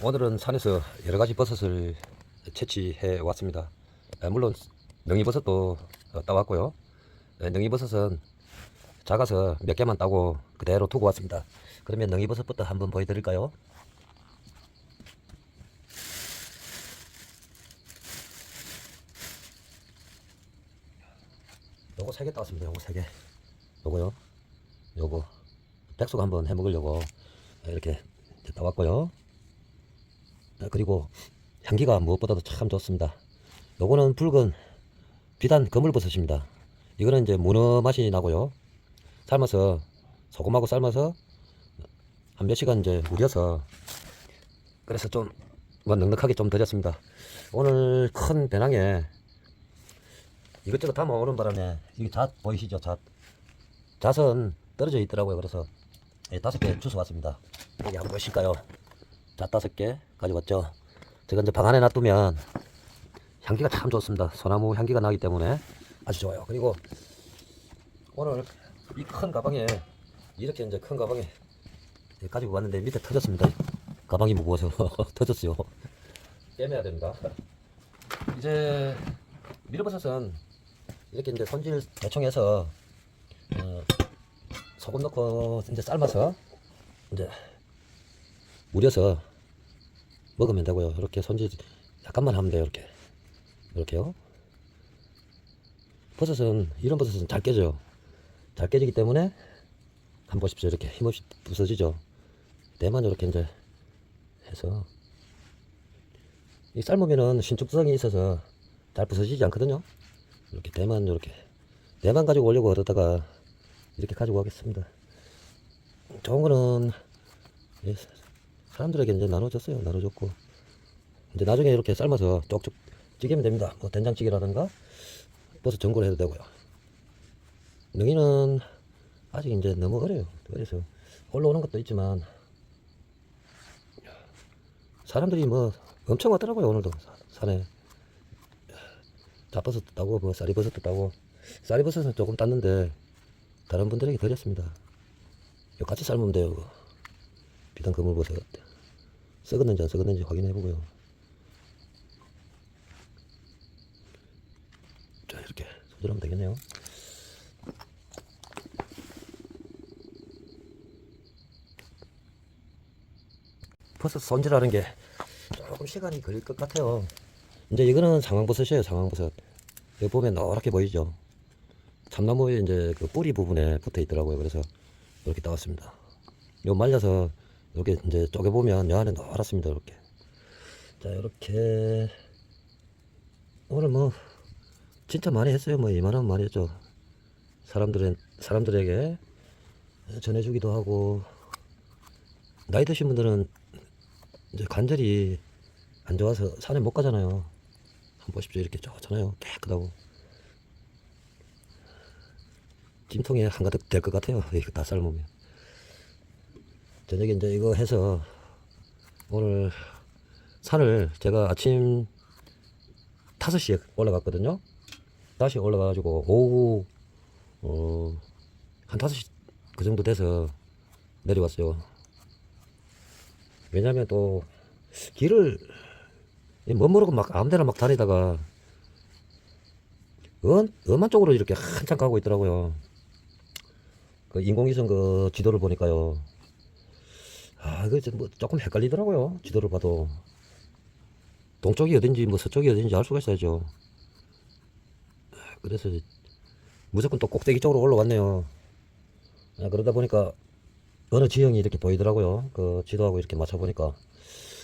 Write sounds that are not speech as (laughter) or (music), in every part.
오늘은 산에서 여러 가지 버섯을 채취해 왔습니다. 아, 물론 능이버섯도 어, 따왔고요. 어, 능이버섯은 작아서 몇 개만 따고 그대로 두고 왔습니다. 그러면 능이버섯부터 한번 보여드릴까요? 요거 세개 따왔습니다. 요거 세 개. 요거요. 요거 백숙 한번 해 먹으려고 이렇게 따왔고요. 아, 그리고 향기가 무엇보다도 참 좋습니다. 요거는 붉은 비단 거물버섯입니다. 이거는 이제 문어 맛이 나고요. 삶아서 소금하고 삶아서 한 몇 시간 이제 우려서 그래서 좀 뭐 넉넉하게 좀 드렸습니다. 오늘 큰 배낭에 이것저것 담아 오는 바람에 이게 잣 보이시죠? 잣 잣은 떨어져 있더라고요. 그래서 예, 다섯 개 주워 왔습니다. 여기 한번 보실까요? 잣 다섯 개 가져왔죠. 제가 이제 방 안에 놔두면 향기가 참 좋습니다. 소나무 향기가 나기 때문에 아주 좋아요. 그리고 오늘 이 큰 가방에 이렇게 이제 큰 가방에 가지고 왔는데 밑에 터졌습니다. 가방이 무거워서 (laughs) 터졌어요. 빼매야 됩니다. 이제 미르버섯은 이렇게 이제 손질 대충 해서 어, 소금 넣고 이제 삶아서 이제 우려서 먹으면 되고요. 이렇게 손질 약간만 하면 돼요. 이렇게 이렇게요. 버섯은 이런 버섯은 잘 깨져요. 잘 깨지기 때문에 한번 보십시오. 이렇게 힘없이 부서지죠. 대만 이렇게 이제 해서 이 삶으면은 신축성이 있어서 잘 부서지지 않거든요. 이렇게 대만 이렇게 대만 가지고 오려고 그러다가 이렇게 가지고 가겠습니다. 좋은 거는 예, 사람들에게 이제 나눠줬어요. 나눠줬고 이제 나중에 이렇게 삶아서 쪽쪽 찌개면 됩니다. 뭐 된장찌개라든가 버섯 전골 해도 되고요. 능이는 아직 이제 너무 어려요. 그래서 올라오는 것도 있지만 사람들이 뭐 엄청 왔더라고요 오늘도 사- 산에 잡버섯도 따고 뭐 쌀이버섯도 따고 쌀이버섯은 조금 땄는데 다른 분들에게 드렸습니다. 같이 삶으면 돼요. 비단 그물버섯 썩었는지 안 썩었는지 확인해 보고요. 자 이렇게 손질하면 되겠네요. 버섯 손질하는 게 조금 시간이 걸릴 것 같아요. 이제 이거는 상황버섯이에요, 상황버섯. 여기 보면 노랗게 보이죠? 참나무에 이제 그 뿌리 부분에 붙어 있더라고요. 그래서 이렇게 따왔습니다. 요 말려서 이렇게 이제 쪼개 보면 요 안에 노랗습니다. 이렇게. 자, 이렇게. 오늘 뭐, 진짜 많이 했어요. 뭐, 이만하면 많이 했죠. 사람들은, 사람들에게 전해주기도 하고, 나이 드신 분들은 이제 관절이 안 좋아서 산에 못 가잖아요. 한번 보십시오. 이렇게 좋잖아요. 깨끗하고. 찜통에 한가득 될 것 같아요. 이거 다 삶으면. 저녁에 이제 이거 해서 오늘 산을 제가 아침 5시에 올라갔거든요. 다시 올라가가지고 오후 어, 한 5시 그 정도 돼서 내려왔어요. 왜냐면 또 길을 못 모르고 막 아무데나 막 다니다가 은, 엄한 쪽으로 이렇게 한참 가고 있더라고요. 그 인공위성 그 지도를 보니까요. 아, 이거 뭐 조금 헷갈리더라고요. 지도를 봐도. 동쪽이 어딘지 뭐 서쪽이 어딘지 알 수가 있어야죠. 그래서 무조건 또 꼭대기 쪽으로 올라왔네요. 아, 그러다 보니까 어느 지형이 이렇게 보이더라고요. 그 지도하고 이렇게 맞춰보니까.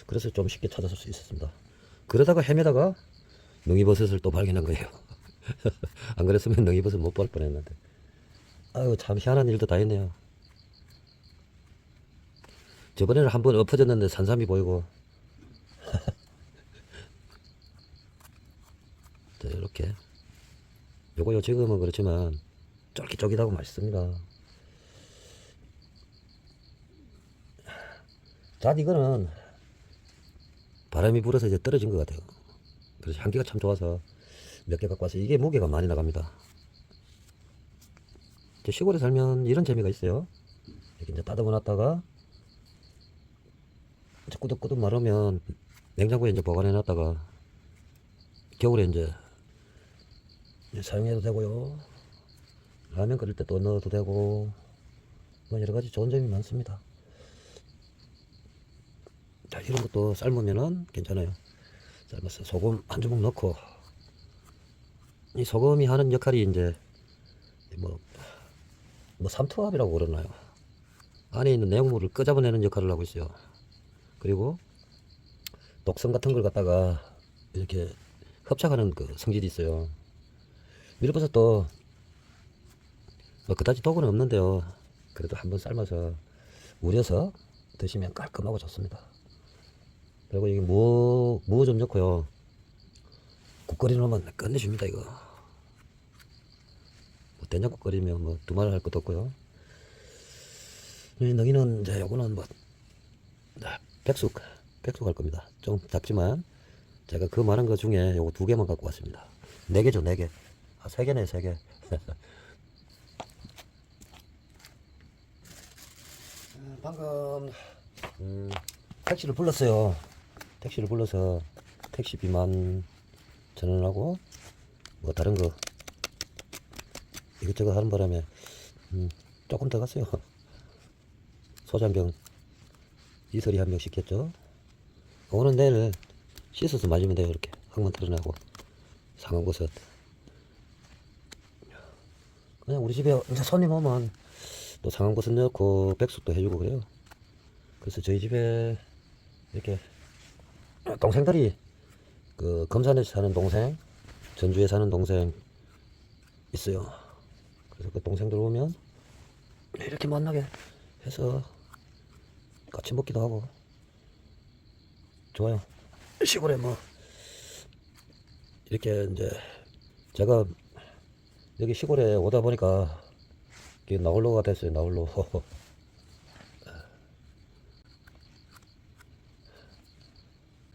그래서 좀 쉽게 찾아설 수 있었습니다. 그러다가 헤매다가 능이버섯을 또 발견한 거예요. (laughs) 안 그랬으면 능이버섯 못볼 뻔했는데. 아유, 참 희한한 일도 다 했네요. 저번에는 한 번 엎어졌는데 산삼이 보이고. (laughs) 자, 이렇게. 요거요, 지금은 그렇지만 쫄깃쫄깃하고 맛있습니다. 자, 이거는 바람이 불어서 이제 떨어진 것 같아요. 그래서 향기가 참 좋아서 몇 개 갖고 와서 이게 무게가 많이 나갑니다. 시골에 살면 이런 재미가 있어요. 이렇게 이제 따듬어 놨다가 꾸덕꾸덕 마르면 냉장고에 이제 보관해 놨다가 겨울에 이제 사용해도 되고요. 라면 끓일 때 또 넣어도 되고 뭐 여러 가지 좋은 점이 많습니다. 자 이런 것도 삶으면은 괜찮아요. 삶아서 소금 한 주먹 넣고 이 소금이 하는 역할이 이제 뭐, 뭐 삼투압이라고 그러나요? 안에 있는 내용물을 끄잡아내는 역할을 하고 있어요. 그리고 독성 같은 걸 갖다가 이렇게 흡착하는 그 성질이 있어요. 밀버섯도 뭐 그다지 독은 없는데요. 그래도 한번 삶아서 우려서 드시면 깔끔하고 좋습니다. 그리고 이게 무, 무 좀 넣고요. 국거리 넣으면 끝내줍니다, 이거. 뭐 된장국 끓이면 뭐 두말 할 것도 없고요. 이 너희는 이제 요거는 뭐 아, 백숙, 백숙 할 겁니다. 좀 작지만 제가 그 많은 것 중에 요거 두 개만 갖고 왔습니다. 네 개죠, 네 개. 아, 세 개네, 세 개. (laughs) 음, 방금 음, 택시를 불렀어요. 택시를 불러서 택시비만 천 원하고 뭐 다른 거 이것저것 하는 바람에 음, 조금 더 갔어요. (laughs) 소장병 이설이 한명 시켰죠. 오늘 내일 씻어서 마시면 돼요. 이렇게 항만 털어내고 상한버섯. 그냥 우리 집에 이제 손님 오면 또 상한버섯 넣고 백숙도 해주고 그래요. 그래서 저희 집에 이렇게 동생들이 그 금산에서 사는 동생, 전주에 사는 동생 있어요. 그래서 그 동생들 오면 이렇게 만나게 해서 같이 먹기도 하고 좋아요. 시골에 뭐 이렇게 이제 제가 여기 시골에 오다 보니까 이게 나홀로가 됐어요. 나홀로. (laughs)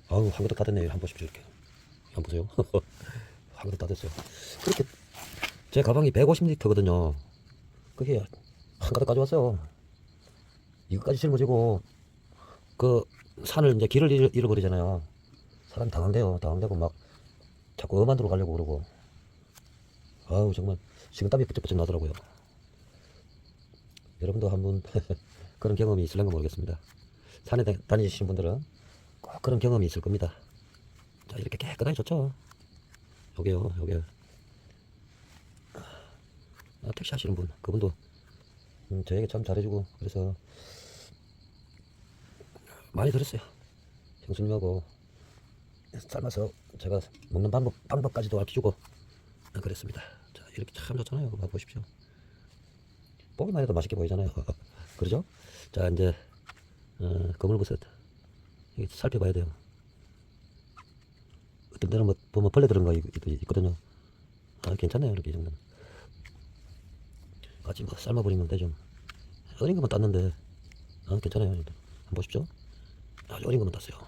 아우 한 그릇 다 됐네요. 한번 보십시오 이렇게. 한번 보세요. (laughs) 한 그릇 다 됐어요. 그렇게 제 가방이 150리터거든요. 그게 한 가득 가져왔어요. 이거까지 짊어지고 그 산을 이제 길을 잃어- 잃어버리잖아요. 사람 당황돼요. 당황되고 막 자꾸 엄한 데로 가려고 그러고. 아우 정말 식은땀이 부쩍부쩍 나더라고요. 여러분도 한번 (laughs) 그런 경험이 있을런가 모르겠습니다. 산에 다- 다니시는 분들은 꼭 그런 경험이 있을 겁니다. 자 이렇게 깨끗하게 좋죠. 요게요, 요게. 아, 택시 하시는 분, 그분도 음, 저에게 참 잘해주고 그래서 많이 들었어요. 형수님하고 삶아서 제가 먹는 방법, 방법까지도 알려주고 아, 그랬습니다. 자, 이렇게 참 좋잖아요. 봐 보십시오. 보기만 해도 맛있게 보이잖아요. (laughs) 그러죠? 자, 이제 어, 거물버섯 이게 살펴봐야 돼요. 어떤 데는 뭐 보면 벌레 들은 거 있거든요. 아, 괜찮네요. 이렇게 이 정도는. 같이 뭐 삶아버리면 되죠. 어린 것만 땄는데 아, 괜찮아요. 한번 보십시오. 아, 어린 것만 땄어요.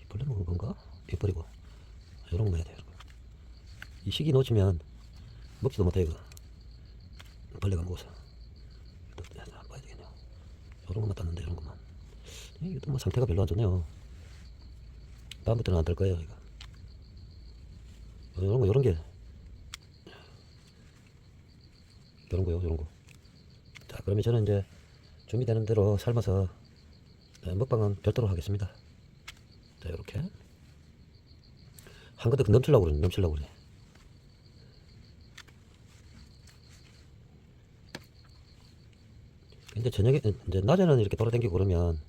이 벌레 먹은 건가? 이 버리고 이런 거만 해야 돼요. 거. 이 시기 놓치면 먹지도 못해 이거. 벌레가 먹어서. 또 한번 봐야 되겠네요. 이런 것만 땄는데 이런 것만. 이게 뭐 상태가 별로 안 좋네요. 다음부터는 안 될 거예요 이거. 이런 거 이런 게 이런 거요 이런 거. 자 그러면 저는 이제 준비되는 대로 삶아서 네, 먹방은 별도로 하겠습니다. 자 이렇게 한 그릇 넘치려고 그러네 넘치려고 그래. 이제 저녁에 이제 낮에는 이렇게 돌아다니고 그러면